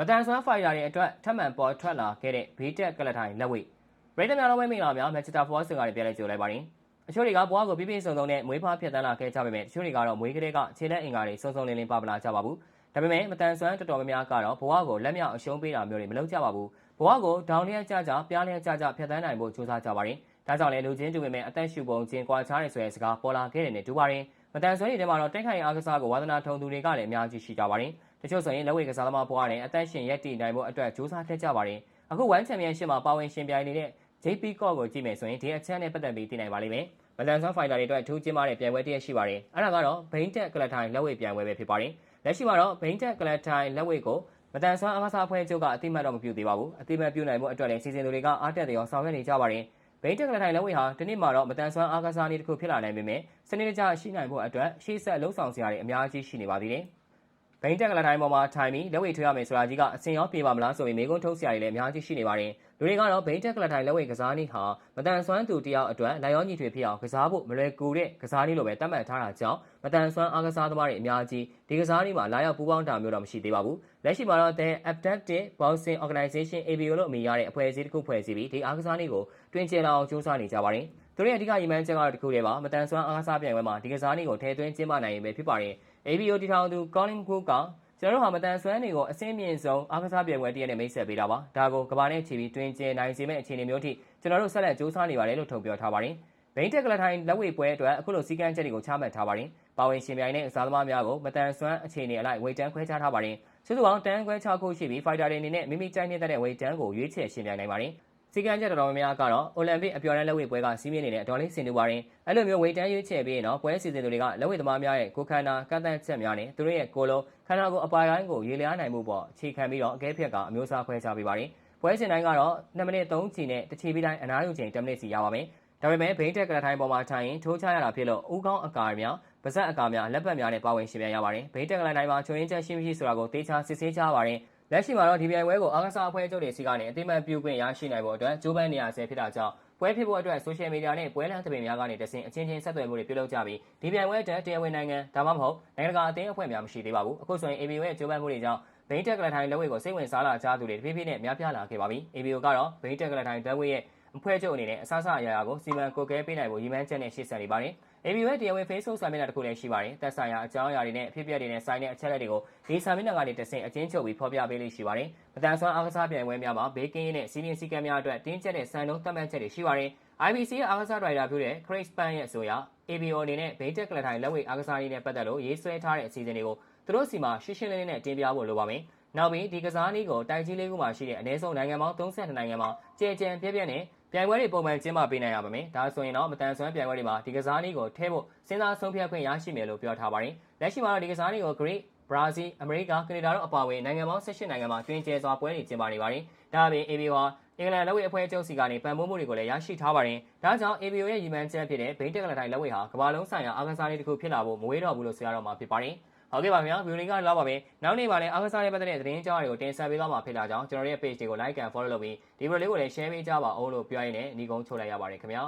မတန်ဆွမ်းဖိုင်တာတွေအတွက်ထပ်မံပေါ်ထွက်လာခဲ့တဲ့ဘေးတက်ကလထိုင်လက်ဝိတ်ပရိသတ်များလုံးဝမင်္ဂလာများမန်ချက်စတာဖော့စ်ကနေပြန်လည်ကြိုလိုက်ပါတယ်အချို့တွေကဘွားကိုပြည့်ပြည့်စုံစုံနဲ့မွေးဖွားဖြစ်တန်းလာခဲ့ကြပေမဲ့တချို့တွေကတော့မွေးကလေးကခြေလက်အင်္ဂါတွေစုံစုံလင်းလင်းပါပလာကြပါဘူးဒါပေမဲ့မတန်ဆွမ်းတော်တော်များများကတော့ဘွားကိုလက်မြောက်အရှုံးပေးတာမျိုးတွေမလုပ်ကြပါဘူးဘွားကိုဒေါင်လျက်ကြကြပြားလျက်ကြကြဖြတ်တန်းနိုင်ဖို့ကြိုးစားကြပါတယ်ဒါကြောင့်လည်းလူချင်းတူပေမဲ့အသက်ရှူပုံချင်းကွာခြားနေဆိုတဲ့စကားပေါ်လာခဲ့တယ်နဲ့တူပါတယ်မတန်ဆွမ်းရည်ထဲမှာတော့တိုက်ခိုင်အားကစားကိုဝါသနာထုံသူတွေကလည်းအများကြီးရှိကြပါတယ် တချို့ဆိုရင်လက်ဝဲကစားသမားဘွားနဲ့အသက်ရှင်ရက်တည်နိုင်ဖို့အတွက်ကြိုးစားခဲ့ကြပါတယ်အခုဝမ်ချန်ပီယံရှစ်မှာပါဝင်ရှင်ပြိုင်နေတဲ့ JP ကော့ကိုကြည့်မယ်ဆိုရင်ဒီအချက်နဲ့ပတ်သက်ပြီးသိနိုင်ပါလိမ့်မယ်မတန်ဆွမ်းဖိုင်တာတွေအတွက်ထူးကျင်းမာတဲ့ပြိုင်ပွဲတစ်ရက်ရှိပါတယ်အဲ့ဒါကတော့ဘိန်းတက်ကလထိုင်လက်ဝဲပြိုင်ပွဲပဲဖြစ်ပါတယ်လက်ရှိမှာတော့ဘိန်းတက်ကလထိုင်လက်ဝဲကိုမတန်ဆွမ်းအကစားဖွဲ့ချုပ်ကအတိမတ်တော့မပြုသေးပါဘူးအတိမတ်ပြုနိုင်မှုအတွက်လည်းစီစဉ်သူတွေကအားတက်တယ်ရောဆောင်ရွက်နေကြပါတယ်ဘိန်းတက်ကလထိုင်လက်ဝဲဟာဒီနေ့မှာတော့မတန်ဆွမ်းအားကစားနည်းတစ်ခုဖြစ်လာနိုင်ပေမဲ့စနစ်တကျရှိနိုင်ဖို့အတွက်ရှေ့ဆက်လှုံ့ဆော်စရာတွေအများကြီးရှိနေပါသေးတယ် ဘိန်းတက်ကလထိုင်ပေါ်မှာထိုင်ပြီးလက်ဝဲထွေးရမယ်ဆိုတာကြီးကအစင်ရောပြေပါမလားဆိုပြီးမိကုန်းထုတ်စရာတွေလည်းအများကြီးရှိနေပါတယ်လူတွေကတော့ဘိန်းတက်ကလထိုင်လက်ဝဲကစားနည်းဟာမတန်ဆွမ်းသူတယောက်အတွက်နိုင်ရောညီထွေဖြစ်အောင်ကစားဖို့မလွယ်ကူတဲ့ကစားနည်းလိုပဲသတ်မှတ်ထားတာကြောင့်မတန်ဆွမ်းအားကစားသမားတွေအများကြီးဒီကစားနည်းမှာလာရောက်ပူးပေါင်းတာမျိုးတော့မရှိသေးပါဘူးလက်ရှိမှာတော့ The Adaptive Boxing Organization ABO လို့အမည်ရတဲ့အဖွဲ့အစည်းတစ်ခုဖွဲ့စည်းပြီးဒီအားကစားနည်းကိုတွင်ကျယ်လာအောင်စူးစမ်းနေကြပါတယ်သူတို့ရဲ့အဓိကရည်မှန်းချက်ကတော့တစ်ခုတည်းပါမတန်ဆွမ်းအားကစားပြိုင်ပွဲမှာဒီကစားနည်းကိုထည့်သွင်းကျင်းပနိုင်ရင်ပဲဖြစ်ပါတယ် ABO တီထောင်သူ Colin Cook ကကျွန်တော်တို့ဟာမတန်ဆွမ်းတွေကိုအစင်းမြင့်ဆုံးအားကစားပြိုင်ပွဲတရက်နဲ့မိတ်ဆက်ပေးတာပါဒါကိုကဘာနဲ့ချီပြီးတွင်ကျယ်နိုင်စေမယ့်အခြေအနေမျိုးထိကျွန်တော်တို့ဆက်လက်စူးစမ်းနေပါတယ်လို့ထုတ်ပြောထားပါတယ်ဘိန်းတက်ကလထိုင်လက်ဝဲပွဲအတွက်အခုလိုစီကံချက်တွေကိုချမှတ်ထားပါတယ်ပါဝင်ရှင်ပြိုင်တဲ့အစားသမားများကိုမတန်ဆွမ်းအခြေအနေအလိုက်ဝေတန်းခွဲခြားထားပါတယ်စုစုပေါင်းတန်းခွဲခြားခုရှိပြီးဖိုက်တာတွေအနေနဲ့မိမိကြိုက်နေတဲ့ဝေတန်းကိုရွေးချယ်ရှင်ပြိုင်နိုင်ပါတယ် စီကံချက်တော်တော်များများကတော့အိုလံပစ်အပျော်တန်းလက်ဝဲပွဲကစီးမြင့်နေတဲ့အတော်လေးဆင်တူပါတယ်အဲ့လိုမျိုးဝေတန်းရွေးချယ်ပြီးရင်တော့ပွဲစီစဉ်သူတွေကလက်ဝဲသမားများရဲ့ကိုခန္ဓာကန့်သတ်ချက်များနဲ့သူတို့ရဲ့ကိုလုံးခန္ဓာကိုယ်အပိုင်ပိုင်းကိုရေလျားနိုင်မှုပေါ့အခြေခံပြီးတော့အကဲဖြတ်ကအမျိုးအစားခွဲခြားပေးပါတယ်ပွဲစဉ်တိုင်းကတော့2မိနစ်3ချီနဲ့တစ်ချီပြီးတိုင်းအနားယူချိန်10မိနစ်စီရပါမယ်ဒါပေမဲ့ဘိန်းတက်ကလထိုင်းပေါ်မှာထိုင်ရင်ထိုးချရတာဖြစ်လို့ဥကောင်းအကာများပါဇက်အကာများလက်ပတ်များနဲ့ပါဝင်ရှင်ပြရပါတယ်ဘိန်းတက်ကလထိုင်းမှာချွင်းရင်းချက်ရှိမရှိဆိုတာကိုသေချာစစ်ဆေးကြပါတယ် လက်ရှိမှာတော့ဒီပြိုင်ပွဲကိုအားကစားအဖွဲ့ချုပ်တွေစီကနေအသိမှတ်ပြုခွင့်ရရှိနိုင်ဖို့အတွက်ကြိုးပမ်းနေရဆဲဖြစ်တာကြောင့်ပွဲဖြစ်ဖို့အတွက် social media နဲ့ပွဲလမ်းသဘင်များကနေတဆင့်အချင်းချင်းဆက်သွယ်မှုတွေပြုလုပ်ကြပြီးဒီပြိုင်ပွဲအတွက်တရားဝင်နိုင်ငံဒါမှမဟုတ်နိုင်ငံတကာအသင်းအဖွဲ့များမရှိသေးပါဘူးအခုဆိုရင် ABO ရဲ့ကြိုးပမ်းမှုတွေကြောင့်ဘိန်းတက်ကလထိုင်လက်ဝဲကိုစိတ်ဝင်စားလာကြသူတွေတဖြည်းဖြည်းနဲ့များပြားလာခဲ့ပါပြီ ABO ကတော့ဘိန်းတက်ကလထိုင်လက်ဝဲရဲ့ အဖွဲ့ချုပ်အနေနဲ့အဆအဆအရာရာကိုစီမံကွက်ကဲပေးနိုင်ဖို့ရည်မှန်းချက်နဲ့ရှေ့ဆက်နေပါတယ်။ ABO ရဲ့တရားဝင် Facebook စာမျက်နှာတစ်ခုလည်းရှိပါတယ်။သက်ဆိုင်ရာအကြောင်းအရာတွေနဲ့အဖြစ်အပျက်တွေနဲ့ဆိုင်တဲ့အချက်အလက်တွေကိုဒီစာမျက်နှာကနေတဆင့်အချင်းချုပ်ပြီးဖော်ပြပေးလိမ့်ရှိပါတယ်။မတန်ဆွမ်းအားကစားပြိုင်ပွဲများမှာဘေးကင်းရေးနဲ့စီးရင်စည်းကမ်းများအတွက်တင်းကျပ်တဲ့စံနှုန်းသတ်မှတ်ချက်တွေရှိပါတယ်။ IBC ရဲ့အားကစားဒရိုက်တာပြုတဲ့ Chris Pan ရဲ့အဆိုအရ ABO အနေနဲ့ဘိန်းတက်ကလထိုင်လက်ဝဲအားကစားရေးနဲ့ပတ်သက်လို့ရေးဆွဲထားတဲ့အစီအစဉ်တွေကိုသူတို့စီမှာရှင်းရှင်းလင်းလင်းနဲ့တင်ပြဖို့လိုပါမယ်။ နောက်ပြီးဒီကစားနည်းကိုတိုက်ကြီးလေးခုမှာရှိတဲ့အနည်းဆုံးနိုင်ငံပေါင်း32နိုင်ငံမှာကြဲကြံပြည့်ပြည့်နဲ့ပြိုင်ပွဲတွေပုံမှန်ကျင်းပပေးနိုင်ရပါမယ်။ဒါဆိုရင်တော့မတန်ဆွမ်းပြိုင်ပွဲတွေမှာဒီကစားနည်းကိုထည့်ဖို့စဉ်းစားဆုံးဖြတ်ခွင့်ရရှိမယ်လို့ပြောထားပါတယ်။လက်ရှိမှာတော့ဒီကစားနည်းကို Great ဘရာဇီးအမေရိကကနေဒါတို့အပါအဝင်နိုင်ငံပေါင်း18နိုင်ငံမှာတွင်ကျဲစွာပွဲတွေကျင်းပနေပါတယ်။ဒါအပြင် ABO ဟာအင်္ဂလန်လက်ဝဲအဖွဲ့ချုပ်စီကနေပံ့ပိုးမှုတွေကိုလည်းရရှိထားပါတယ်။ဒါကြောင့် ABO ရဲ့ရည်မှန်းချက်ဖြစ်တဲ့ဘိန်းတက်ကလထိုင်လက်ဝဲဟာကမ္ဘာလုံးဆိုင်ရာအားကစားနည်းတစ်ခုဖြစ်လာဖို့မဝေးတော့ဘူးလို့ဆိုရတော့မှာဖြစ်ပါတယ်။ ဟုတ်ကဲ့ပါခင်ဗျာဗီဒီယိုလေးကတော့ပါပဲနောက်နေ့မှာလည်းအားကစားရေးပတ်သက်တဲ့သတင်းကြောင်းတွေကိုတင်ဆက်ပေးသွားမှာဖြစ်တာကြောင့်ကျွန်တော်ရဲ့ page တွေကို like and follow လုပ်ပြီးဒီဗီဒီယိုလေးကိုလည်း share ပေးကြပါဦးလို့ပြောရင်းနဲ့ညီကုန်းချုပ်လိုက်ရပါတယ်ခင်ဗျာ